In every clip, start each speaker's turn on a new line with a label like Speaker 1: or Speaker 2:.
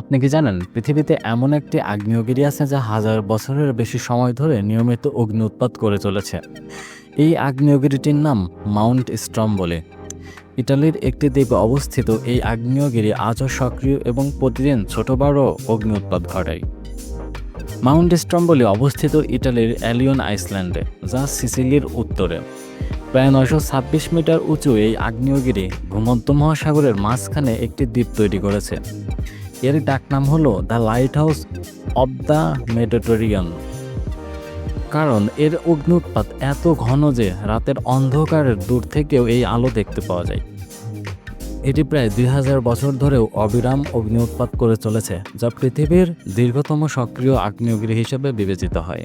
Speaker 1: আপনি কি জানেন, পৃথিবীতে এমন একটি আগ্নেয়গিরি আছে যা হাজার বছরের বেশি সময় ধরে নিয়মিত অগ্নি উৎপাত করে চলেছে। এই আগ্নেয়গিরিটির নাম মাউন্ট স্ট্রম্বলে ইটালির একটি দ্বীপে অবস্থিত এই আগ্নেয়গিরি আজও সক্রিয় এবং প্রতিদিন ছোট বড় অগ্নি উৎপাত ঘটায়। মাউন্ট স্ট্রম্বলি অবস্থিত ইটালির অ্যালিয়ন আইসল্যান্ডে, যা সিসিলির উত্তরে। প্রায় নয়শো ছাব্বিশ মিটার উঁচু এই আগ্নেয়গিরি ভূমধ্য মহাসাগরের মাঝখানে একটি দ্বীপ তৈরি করেছে। এর ডাকনাম হলো the lighthouse of the Mediterranean. কারণ এর অগ্নি উৎপাত এত ঘন যে রাতের অন্ধকারের দূর থেকেও এই আলো দেখতে পাওয়া যায়। এটি প্রায় দুই হাজার বছর ধরেও অবিরাম অগ্নি উৎপাত করে চলেছে, যা পৃথিবীর দীর্ঘতম সক্রিয় আগ্নেয়গিরি হিসেবে বিবেচিত হয়।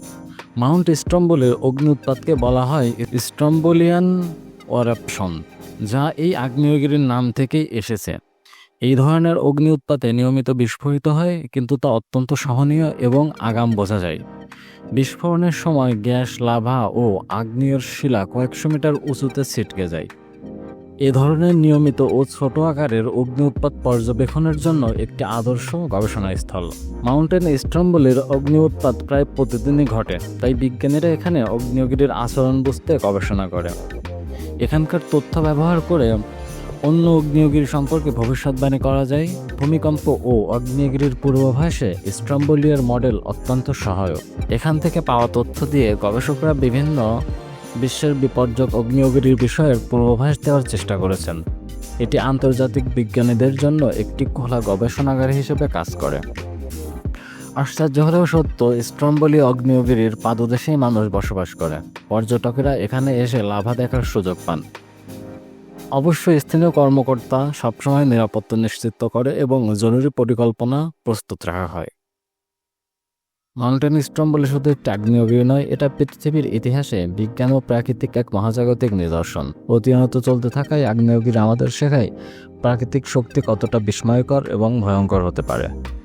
Speaker 1: মাউন্ট স্ট্রম্বলের অগ্নি উৎপাতকে বলা হয় স্ট্রম্বোলিয়ান ওয়ারাপশন যা এই আগ্নেয়গিরির নাম থেকেই এসেছে। এই ধরনের অগ্নি উৎপাতে নিয়মিত বিস্ফোরিত হয়, কিন্তু তা অত্যন্ত সহনীয় এবং আগাম বোঝা যায়। বিস্ফোরণের সময় গ্যাস, লাভা ও আগ্নেয়ের শিলা কয়েকশো মিটার উঁচুতে ছিটকে যায়। এ ধরনের নিয়মিত ও ছোট আকারের অগ্নি উৎপাত পর্যবেক্ষণের জন্য একটি আদর্শ গবেষণা স্থল। মাউন্টেন স্ট্রম্বলির অগ্নি উৎপাত প্রায় প্রতিদিনই ঘটে, তাই বিজ্ঞানীরা এখানে অগ্নেয়গিরির আচরণ বুঝতে গবেষণা করে। এখানকার তথ্য ব্যবহার করে অন্য অগ্নেয়গিরি সম্পর্কে ভবিষ্যৎবাণী করা যায়। ভূমিকম্প ও অগ্নেয়গিরির পূর্বাভাসে স্ট্রম্বলিয়ার মডেল অত্যন্ত সহায়ক। এখান থেকে পাওয়া তথ্য দিয়ে গবেষকরা বিভিন্ন বিশ্বের বিপর্যক অগ্নিয়গিরির বিষয়ের পূর্বাভাস দেওয়ার চেষ্টা করেছেন। এটি আন্তর্জাতিক বিজ্ঞানীদের জন্য একটি খোলা গবেষণাগার হিসেবে কাজ করে। আশ্চর্য হলেও সত্য স্ট্রম্বলি অগ্নিয়গিরির পাদদেশেই মানুষ বসবাস করে। পর্যটকেরা এখানে এসে লাভা দেখার সুযোগ পান। অবশ্যই স্থানীয় কর্মকর্তা সবসময় নিরাপত্তা নিশ্চিত করে এবং জরুরি পরিকল্পনা প্রস্তুত রাখা হয়। মাউন্টেন স্ট্রম বলে শুধু একটি আগ্নেয়গিরি নয়, এটা পৃথিবীর ইতিহাসে বিজ্ঞান ও প্রাকৃতিক এক মহাজাগতিক নিদর্শন। প্রতিনিয়ত চলতে থাকায় আগ্নেয়গিরি আমাদের শেখায় প্রাকৃতিক শক্তি কতটা বিস্ময়কর এবং ভয়ঙ্কর হতে পারে।